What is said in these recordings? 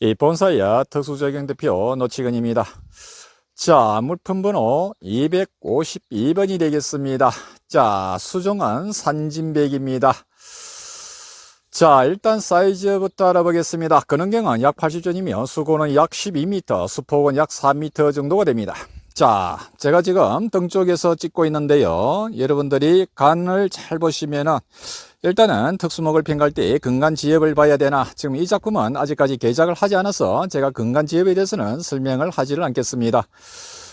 이 본사야 특수적용 대표 노치근입니다. 자, 물품 번호 252번이 되겠습니다. 자, 수정한 산진백입니다. 자, 일단 사이즈부터 알아보겠습니다. 근원경은 약 80전이며 수고는 약 12m, 수폭은 약 4m 정도가 됩니다. 자, 제가 지금 등 쪽에서 찍고 있는데요. 여러분들이 간을 잘 보시면은 일단은 특수목을 평가할 때 근간 지엽을 봐야 되나 지금 이 작품은 아직까지 개작을 하지 않아서 제가 근간 지엽에 대해서는 설명을 하지를 않겠습니다.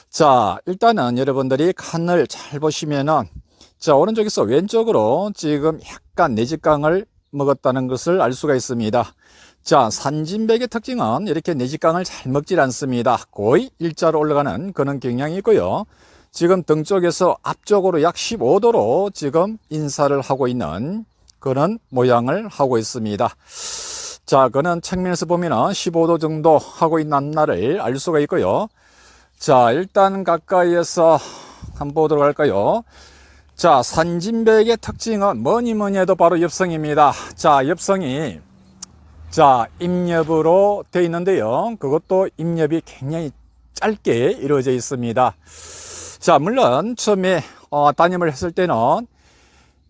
자, 일단은 여러분들이 간을 잘 보시면은 자, 오른쪽에서 왼쪽으로 지금 약간 내직강을 먹었다는 것을 알 수가 있습니다. 자, 산진백의 특징은 이렇게 내직강을 잘 먹질 않습니다. 거의 일자로 올라가는 그런 경향이 있고요. 지금 등 쪽에서 앞쪽으로 약 15도로 지금 인사를 하고 있는 그런 모양을 하고 있습니다. 자, 그는 측면에서 보면 15도 정도 하고 있는 날을 알 수가 있고요. 자, 일단 가까이에서 한번 보도록 할까요? 자, 산진백의 특징은 뭐니 뭐니 해도 바로 엽성입니다. 자, 엽성이 자, 입렵으로 되어 있는데요. 그것도 입렵이 굉장히 짧게 이루어져 있습니다. 자, 물론 처음에 어, 단임을 했을 때는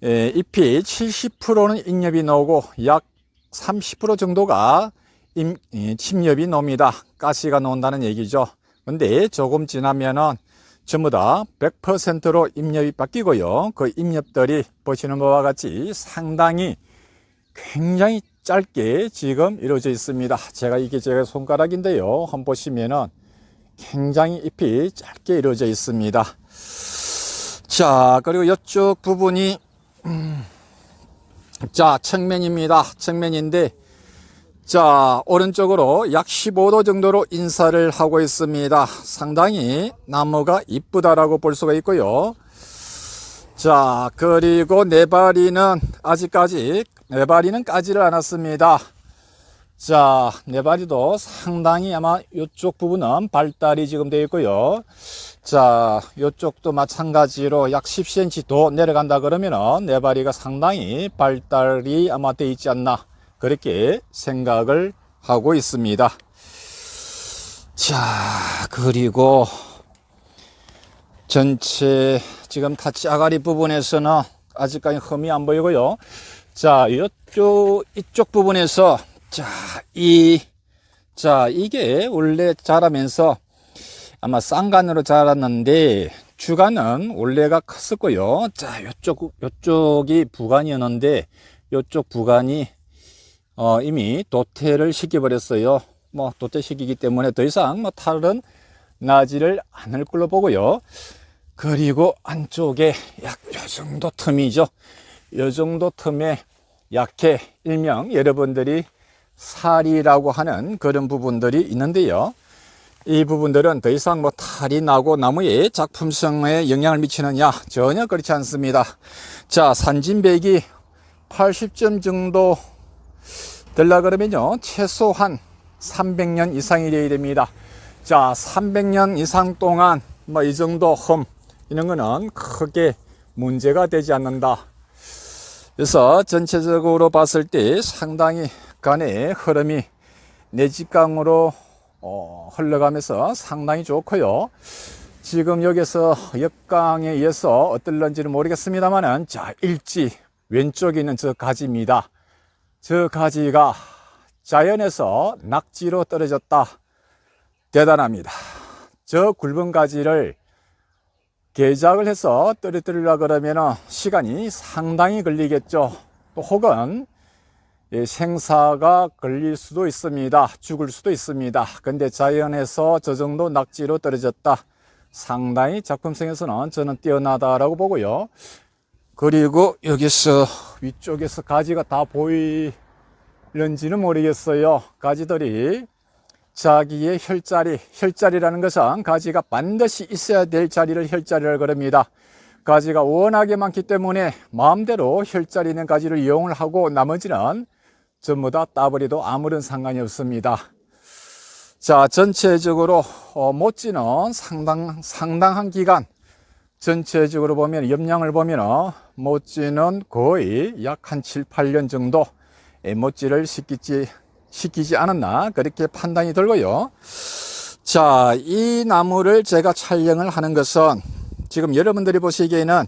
예, 잎이 70%는 익렵이 나오고 약 30% 정도가 임, 예, 침엽이 나옵니다. 가시가 나온다는 얘기죠. 근데 조금 지나면은 전부 다 100%로 입렵이 바뀌고요. 그 입렵들이 보시는 바와 같이 상당히 굉장히 짧게 지금 이루어져 있습니다. 제가 이게 제 손가락인데요. 한번 보시면은 굉장히 잎이 짧게 이루어져 있습니다. 자, 그리고 이쪽 부분이 음, 자, 측면입니다. 측면인데 자, 오른쪽으로 약 15도 정도로 인사를 하고 있습니다. 상당히 나무가 이쁘다라고 볼 수가 있고요. 자, 그리고 네바리는 아직까지 네바리는 까지를 않았습니다. 자, 네바리도 상당히 아마 이쪽 부분은 발달이 지금 되어 있고요. 자, 이쪽도 마찬가지로 약 10cm 더 내려간다 그러면은 네바리가 상당히 발달이 아마 되어 있지 않나 그렇게 생각을 하고 있습니다. 자, 그리고 전체 지금 타치 아가리 부분에서는 아직까지 흠이 안 보이고요. 자, 이쪽, 이쪽 부분에서, 자, 이, 자, 이게 원래 자라면서 아마 쌍간으로 자랐는데, 주간은 원래가 컸었고요. 자, 요쪽, 요쪽이 부간이었는데, 요쪽 부간이, 어, 이미 도태를 시켜버렸어요. 뭐, 도태시키기 때문에 더 이상 뭐 탈은 나지를 않을 걸로 보고요. 그리고 안쪽에 약 요 정도 틈이죠. 요 정도 틈에 약해 일명 여러분들이 살이라고 하는 그런 부분들이 있는데요. 이 부분들은 더 이상 뭐 탈이 나고 나무의 작품성에 영향을 미치느냐 전혀 그렇지 않습니다. 자 산진백이 80점 정도 될라 그러면요 최소한 300년 이상이 되어야 됩니다. 자 300년 이상 동안 뭐 이 정도 흠 이런 거는 크게 문제가 되지 않는다. 그래서 전체적으로 봤을 때 상당히 간의 흐름이 내직강으로 어, 흘러가면서 상당히 좋고요. 지금 여기서 역강에 의해서 어떨런지는 모르겠습니다만은 자 일지 왼쪽에 있는 저 가지입니다. 저 가지가 자연에서 낙지로 떨어졌다. 대단합니다. 저 굵은 가지를 개작을 해서 떨어뜨리려 그러면 시간이 상당히 걸리겠죠. 또 혹은 생사가 걸릴 수도 있습니다. 죽을 수도 있습니다. 근데 자연에서 저 정도 낙지로 떨어졌다. 상당히 작품성에서는 저는 뛰어나다라고 보고요. 그리고 여기서 위쪽에서 가지가 다 보이는지는 모르겠어요. 가지들이 자기의 혈자리, 혈자리라는 것은 가지가 반드시 있어야 될 자리를 혈자리를 그럽니다. 가지가 워낙에 많기 때문에 마음대로 혈자리 있는 가지를 이용을 하고 나머지는 전부 다 따버리도 아무런 상관이 없습니다. 자, 전체적으로 어, 모찌는 상당, 상당한 기간 전체적으로 보면 염량을 보면 모찌는 거의 약 한 7, 8년 정도 모찌를 시키지 시키지 않았나 그렇게 판단이 들고요. 자, 이 나무를 제가 촬영을 하는 것은 지금 여러분들이 보시기에는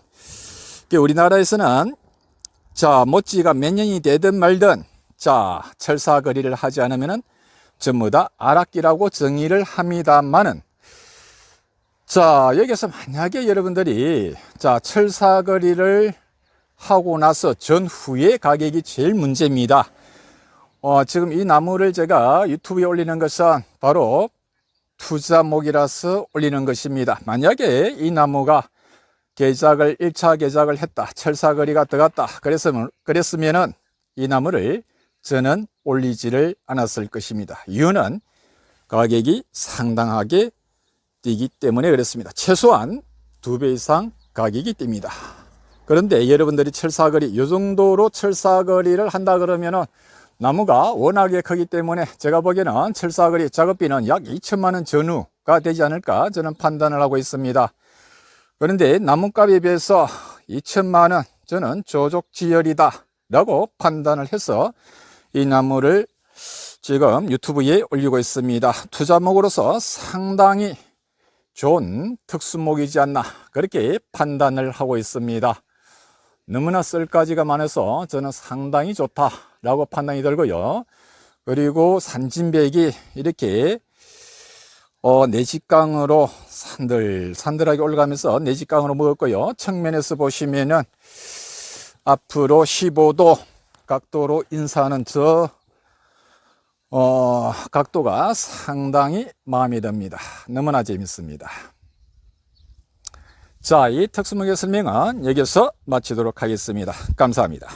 우리나라에서는 자, 모찌가 몇 년이 되든 말든 자, 철사 거리를 하지 않으면은 전부 다 아락기라고 정의를 합니다만은 자, 여기서 만약에 여러분들이 자, 철사 거리를 하고 나서 전후의 가격이 제일 문제입니다. 어, 지금 이 나무를 제가 유튜브에 올리는 것은 바로 투자목이라서 올리는 것입니다. 만약에 이 나무가 개작을 1차 개작을 했다. 철사거리가 들어갔다. 그랬으면 그랬으면은 이 나무를 저는 올리지를 않았을 것입니다. 이유는 가격이 상당하게 뛰기 때문에 그렇습니다. 최소한 두 배 이상 가격이 뜁니다. 그런데 여러분들이 철사거리 이 정도로 철사거리를 한다 그러면은 나무가 워낙에 크기 때문에 제가 보기에는 철사거리 작업비는 약 2천만 원 전후가 되지 않을까 저는 판단을 하고 있습니다. 그런데 나무값에 비해서 2천만 원 저는 조족지열이다 라고 판단을 해서 이 나무를 지금 유튜브에 올리고 있습니다. 투자목으로서 상당히 좋은 특수목이지 않나 그렇게 판단을 하고 있습니다. 너무나 쓸 가지가 많아서 저는 상당히 좋다라고 판단이 들고요. 그리고 산진백이 이렇게 어, 내직강으로 산들, 산들하게 올라가면서 내직강으로 먹었고요. 측면에서 보시면은 앞으로 15도 각도로 인사하는 저, 어, 각도가 상당히 마음에 듭니다. 너무나 재밌습니다. 자, 이 특수목의 설명은 여기서 마치도록 하겠습니다. 감사합니다.